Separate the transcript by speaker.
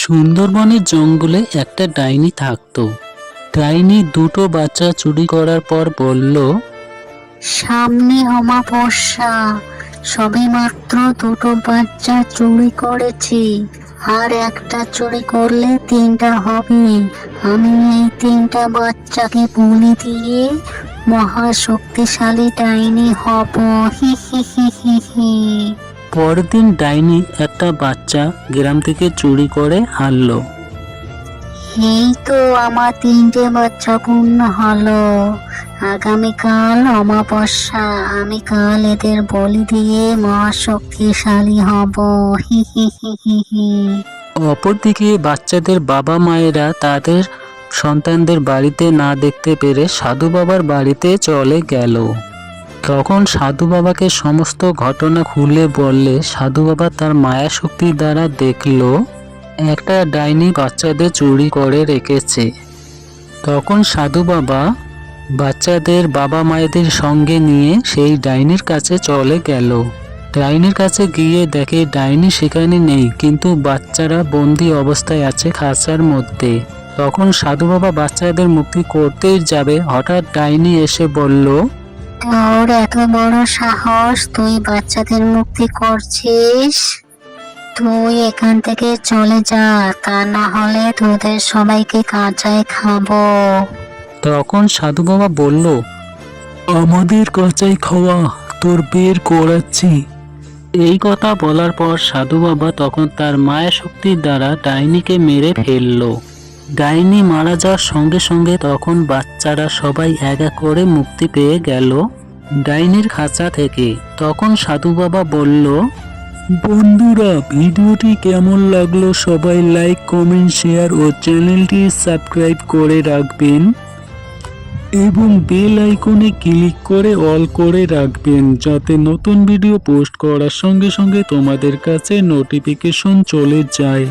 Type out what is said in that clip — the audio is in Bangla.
Speaker 1: সুন্দরবনের জঙ্গলে একটা ডাইনি থাকতো। ডাইনি দুটো বাচ্চা চুরি করার পর বলল,
Speaker 2: সামনে অমাবস্যা। সবে মাত্র দুটো বাচ্চা চুরি করেছি। আর একটা চুরি করলে তিনটা হবে। আমি এই তিনটা বাচ্চাকে বলি দিয়ে মহা শক্তিশালী ডাইনি হব। হি হি হি হি হি।
Speaker 1: পরদিন ডাইনি একটা বাচ্চা গ্রাম থেকে চুরি করে আনলো
Speaker 2: এই তো আমার তিনটে বাচ্চা পূর্ণ হলো। আগামীকাল অমাবস্যা আমি কাল এদের বলি দিয়ে মহাশক্তিশালী হব। হি হি হি হি হি।
Speaker 1: অপরদিকে বাচ্চাদের বাবা মায়েরা তাদের সন্তানদের বাড়িতে না দেখতে পেরে সাধু বাবার বাড়িতে চলে গেল। তখন সাধু বাবাকে সমস্ত ঘটনা খুলে বললে, সাধু বাবা তার মায়া শক্তি দ্বারা দেখল, একটা ডাইনি বাচ্চাদের চুরি করে রেখেছে। তখন সাধু বাবা বাচ্চাদের বাবা মায়েদের সঙ্গে নিয়ে সেই ডাইনির কাছে চলে গেল। ডাইনির কাছে গিয়ে দেখে, ডাইনি সেখানে নেই, কিন্তু বাচ্চারা বন্দি অবস্থায় আছে খাঁচার মধ্যে। তখন সাধু বাবা বাচ্চাদের মুক্তি করতেই যাবে। হঠাৎ ডাইনি এসে বলল
Speaker 2: তোর এত বড় সাহস, তুই বাচ্চাদের মুক্তি করছিস? তুই এখান থেকে চলে যা, তা না হলে তোদের সবাইকে কাঁচায় খাব।
Speaker 1: তখন সাধু বাবা বলল, আমাদের কাঁচাই খাওয়া, তোর বের করাচ্ছি। এই কথা বলার পর সাধু বাবা তখন তার মায়া শক্তির দ্বারা ডাইনিকে মেরে ফেলল। ডাইনি মারা যাওয়ার সঙ্গে সঙ্গে তখন বাচ্চারা সবাই এক এক করে মুক্তি পেয়ে গেল ডাইনির খাঁচা থেকে। তখন সাধু বাবা বলল, বন্ধুরা, ভিডিওটি কেমন লাগল সবাই লাইক কমেন্ট শেয়ার ও চ্যানেলটি সাবস্ক্রাইব করে রাখবেন এবং বেল আইকনে ক্লিক করে অল করে রাখবেন যাতে নতুন ভিডিও পোস্ট করার সঙ্গে সঙ্গে তোমাদের কাছে নোটিফিকেশন চলে যায়।